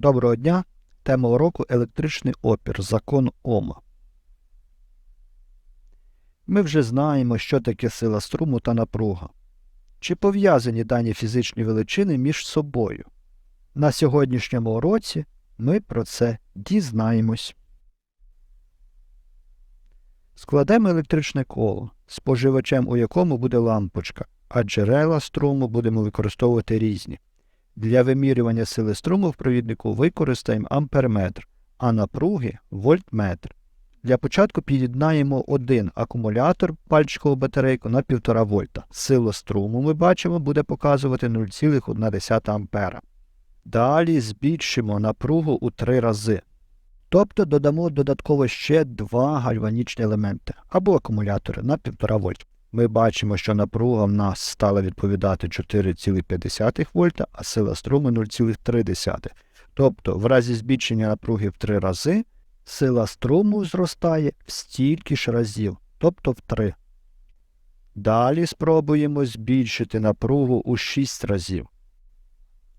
Доброго дня! Тема уроку електричний опір. Закон Ома. Ми вже знаємо, що таке сила струму та напруга. Чи пов'язані дані фізичні величини між собою? На сьогоднішньому уроці ми про це дізнаємось. Складемо електричне коло, споживачем у якому буде лампочка, а джерела струму будемо використовувати різні. Для вимірювання сили струму в провіднику використаємо амперметр, а напруги вольтметр. Для початку під'єднаємо один акумулятор пальчикову батарейку на 1,5 вольта. Сила струму ми бачимо буде показувати 0,1 А. Далі збільшимо напругу у 3 рази. Тобто додамо додатково ще два гальванічні елементи або акумулятори на 1,5 вольт. Ми бачимо, що напруга в нас стала відповідати 4,5 вольта, а сила струму 0,3. Тобто, в разі збільшення напруги в 3 рази, сила струму зростає в стільки ж разів, тобто в 3. Далі спробуємо збільшити напругу у 6 разів.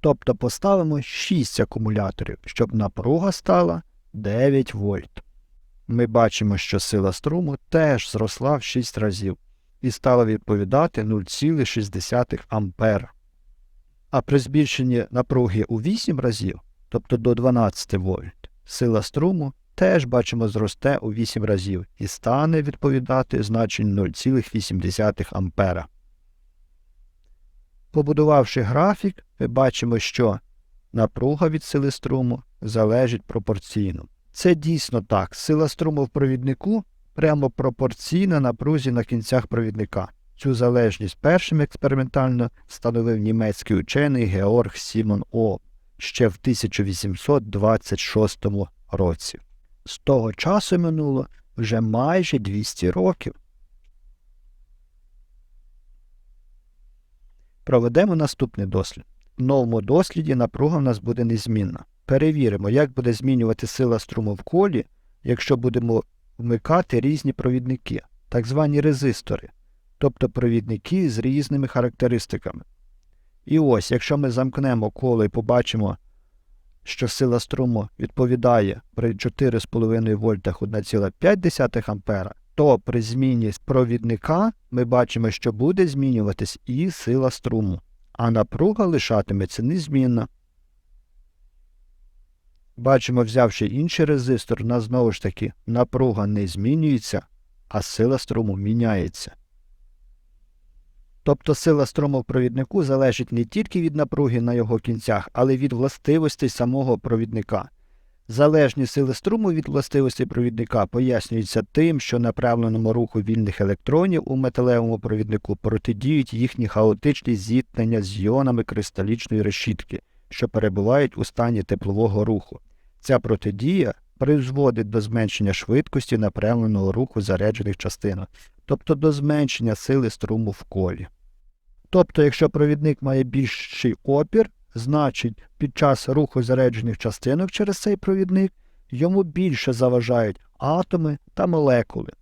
Тобто поставимо 6 акумуляторів, щоб напруга стала 9 вольт. Ми бачимо, що сила струму теж зросла в 6 разів і стала відповідати 0,6 А. А при збільшенні напруги у 8 разів, тобто до 12 вольт, сила струму теж бачимо зросте у 8 разів і стане відповідати значенню 0,8 А. Побудувавши графік, ми бачимо, що напруга від сили струму залежить пропорційно. Це дійсно так. Сила струму в провіднику прямо пропорційна напрузі на кінцях провідника. Цю залежність першим експериментально встановив німецький учений Георг Сімон О ще в 1826 році. З того часу минуло вже майже 200 років. Проведемо наступний дослід. В новому досліді напруга в нас буде незмінна. Перевіримо, як буде змінювати сила струму в колі, якщо будемо вмикати різні провідники, так звані резистори, тобто провідники з різними характеристиками. І ось, якщо ми замкнемо коло і побачимо, що сила струму відповідає при 4,5 вольтах 1,5 А, то при зміні провідника ми бачимо, що буде змінюватись і сила струму, а напруга лишатиметься незмінна. Бачимо, взявши інший резистор, у нас знову ж таки напруга не змінюється, а сила струму міняється. Тобто сила струму в провіднику залежить не тільки від напруги на його кінцях, але й від властивостей самого провідника. Залежність сили струму від властивостей провідника пояснюється тим, що направленому руху вільних електронів у металевому провіднику протидіють їхні хаотичні зіткнення з іонами кристалічної решітки, що перебувають у стані теплового руху. Ця протидія призводить до зменшення швидкості направленого руху заряджених частинок, тобто до зменшення сили струму в колі. Тобто, якщо провідник має більший опір, значить під час руху заряджених частинок через цей провідник йому більше заважають атоми та молекули.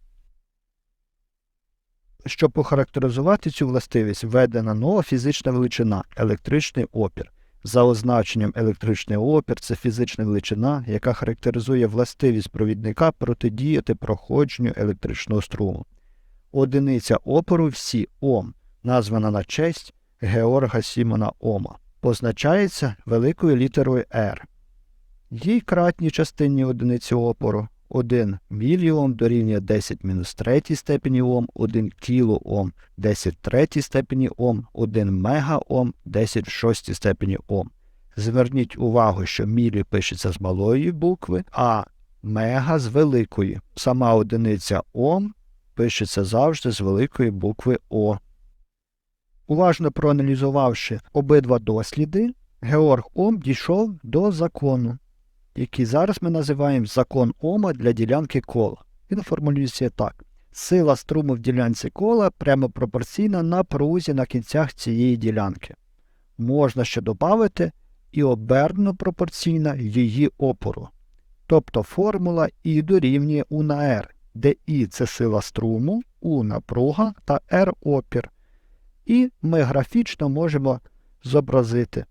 Щоб похарактеризувати цю властивість, введена нова фізична величина електричний опір. За означенням електричний опір це фізична величина, яка характеризує властивість провідника протидіяти проходженню електричного струму. Одиниця опору всі Ом, названа на честь Георга Сімона Ома, позначається великою літерою R. Їй кратні частинні одиниці опору 1 міліом дорівнює 10 мінус 3 степені Ом, 1 кілоом 10 третій степені Ом, 1 мегаом 10 в 6 степені Ом. Зверніть увагу, що мілі пишеться з малої букви, а мега з великої. Сама одиниця Ом пишеться завжди з великої букви О. Уважно проаналізувавши обидва досліди, Георг Ом дійшов до закону який зараз ми називаємо закон Ома для ділянки кола. Він формулюється так. Сила струму в ділянці кола прямо пропорційна напрузі на кінцях цієї ділянки. Можна ще додати і обернено пропорційна її опору. Тобто формула І дорівнює У на R, де І це сила струму, У напруга та R опір. І ми графічно можемо зобразити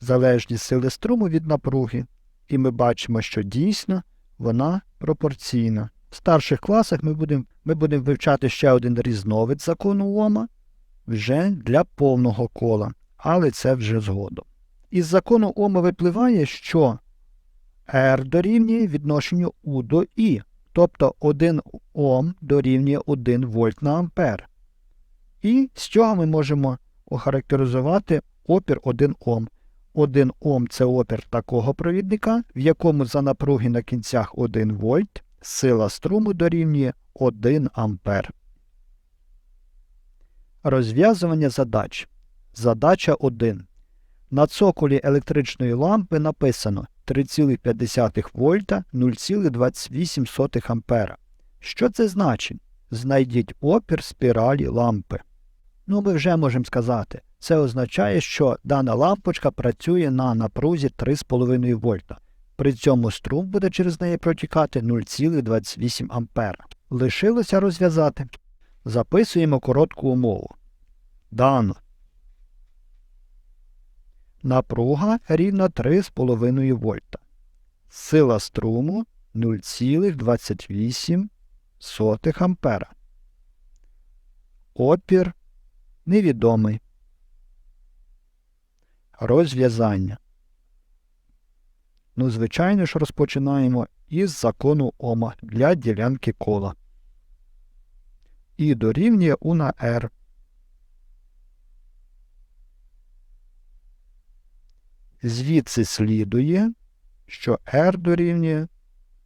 залежність сили струму від напруги, і ми бачимо, що дійсно вона пропорційна. В старших класах ми будемо ми будем вивчати ще один різновид закону Ома вже для повного кола, але це вже згодом. Із закону Ома випливає, що R дорівнює відношенню U до I, тобто 1 Ом дорівнює 1 вольт на ампер. І з цього ми можемо охарактеризувати опір 1 Ом. 1 Ом це опір такого провідника, в якому за напруги на кінцях 1 вольт сила струму дорівнює 1 ампер. Розв'язування задач. Задача 1. На цоколі електричної лампи написано 3,5 вольта 0,28 ампера. Що це значить? Знайдіть опір спіралі лампи. Ну, ми вже можемо сказати. Це означає, що дана лампочка працює на напрузі 3,5 вольта. При цьому струм буде через неї протікати 0,28 ампера. Лишилося розв'язати. Записуємо коротку умову. Дано. Напруга рівна 3,5 вольта. Сила струму 0,28 ампера. Опір невідомий. Розв'язання. Ну, звичайно ж, розпочинаємо із закону Ома для ділянки кола. І дорівнює У на R. Звідси слідує, що R дорівнює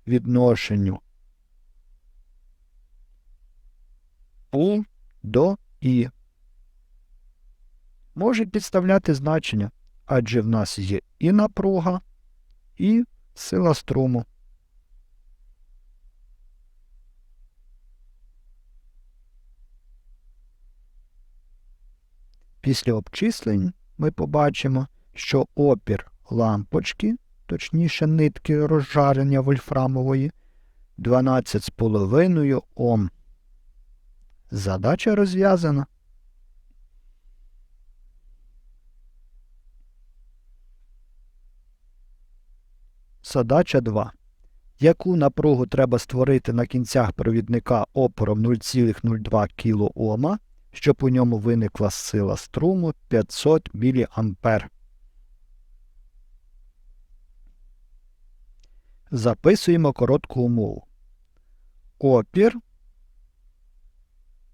відношенню У до І. Може підставляти значення, адже в нас є і напруга, і сила струму. Після обчислень ми побачимо, що опір лампочки, точніше нитки розжарення вольфрамової, 12,5 Ом. Задача розв'язана. Задача 2. Яку напругу треба створити на кінцях провідника опором 0,02 кОм, щоб у ньому виникла сила струму 500 мА? Записуємо коротку умову. Опір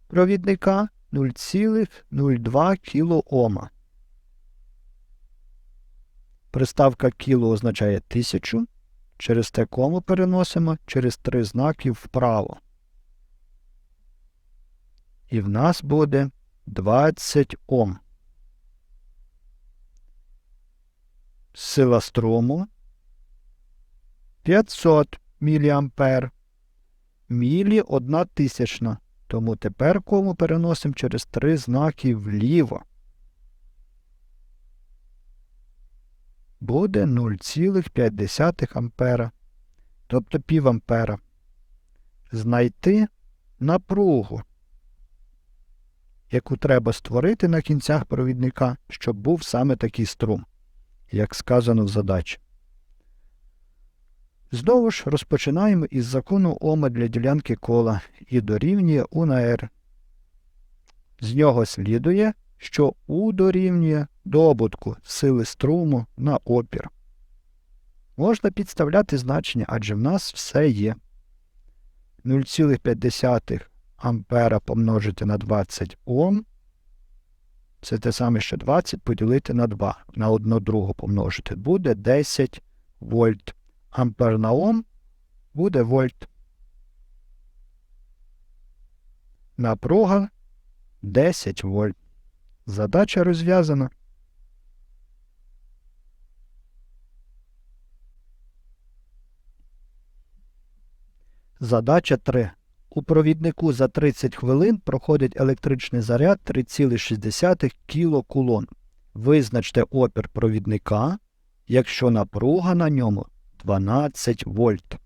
провідника 0,02 кОм. Приставка кіло означає тисячу. Через те кому переносимо через три знаки вправо. І в нас буде 20 Ом. Сила струму 500 мА. Мілі 1 тисячна. Тому тепер кому переносимо через три знаки вліво. Буде 0,5 ампера, тобто пів ампера. Знайти напругу, яку треба створити на кінцях провідника, щоб був саме такий струм, як сказано в задачі. Знову ж розпочинаємо із закону Ома для ділянки кола і дорівнює У на R. З нього слідує, що У дорівнює добутку сили струму на опір. Можна підставляти значення, адже в нас все є. 0,5 ампера помножити на 20 Ом. Це те саме, що 20 поділити на 2. На 1 другу помножити. Буде 10 вольт. Ампер на Ом буде вольт. Напруга 10 вольт. Задача розв'язана. Задача 3. У провіднику за 30 хвилин проходить електричний заряд 3,6 кілокулон. Визначте опір провідника, якщо напруга на ньому 12 вольт.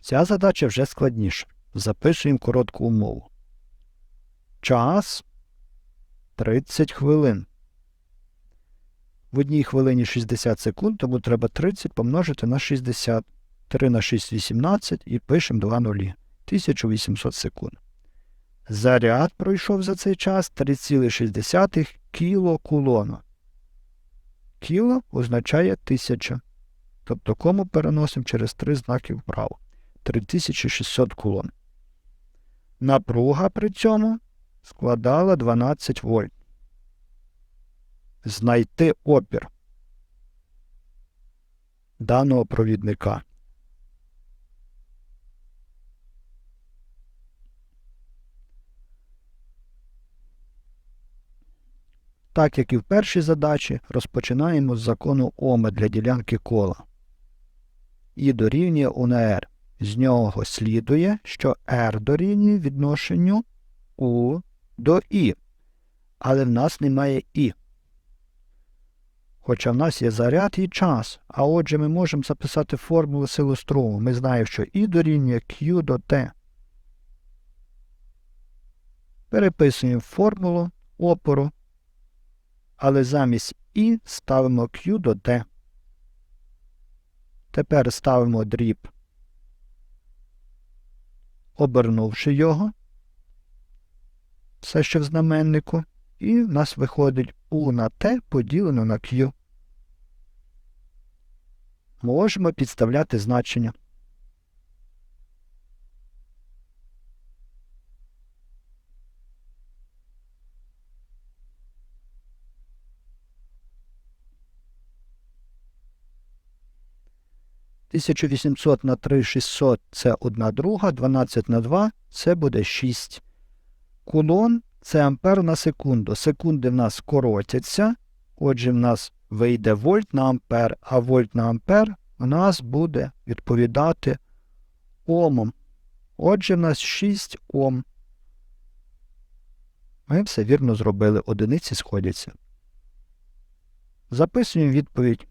Ця задача вже складніша. Запишуємо коротку умову. Час 30 хвилин. В одній хвилині 60 секунд, тому треба 30 помножити на 60. 3 на 6 18 і пишемо 2 нулі. 1800 секунд. Заряд пройшов за цей час 3,6 кілокулона. Кіло означає 1000. Тобто кому переносимо через 3 знаки вправо. 3600 кулон. Напруга при цьому складала 12 вольт. Знайти опір даного провідника. Так як і в першій задачі, розпочинаємо з закону Ома для ділянки кола. І дорівнює У на R. З нього слідує, що R дорівнює відношенню У до І. Але в нас немає І. Хоча в нас є заряд і час, а отже ми можемо записати формулу сили струму. Ми знаємо, що І дорівнює Q до T. Переписуємо формулу опору але замість І ставимо Q до T. Тепер ставимо дріб, обернувши його, все ще в знаменнику, і в нас виходить U на T поділено на Q. Можемо підставляти значення. 1800 на 3600 це 1 друга, 12 на 2 це буде 6. Кулон це ампер на секунду. Секунди в нас коротяться. Отже, в нас вийде вольт на ампер, а вольт на ампер в нас буде відповідати омом. Отже, в нас 6 Ом. Ми все вірно зробили. Одиниці сходяться. Записуємо відповідь.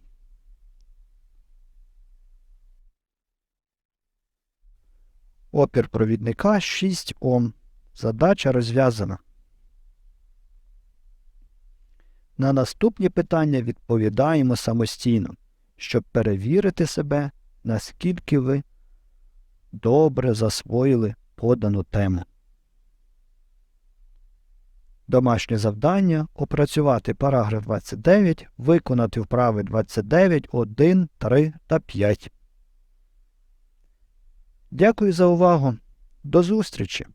Опір провідника 6 Ом. Задача розв'язана. На наступні питання відповідаємо самостійно, щоб перевірити себе, наскільки ви добре засвоїли подану тему. Домашнє завдання опрацювати параграф 29, виконати вправи 29, 1, 3 та 5. Дякую за увагу. До зустрічі!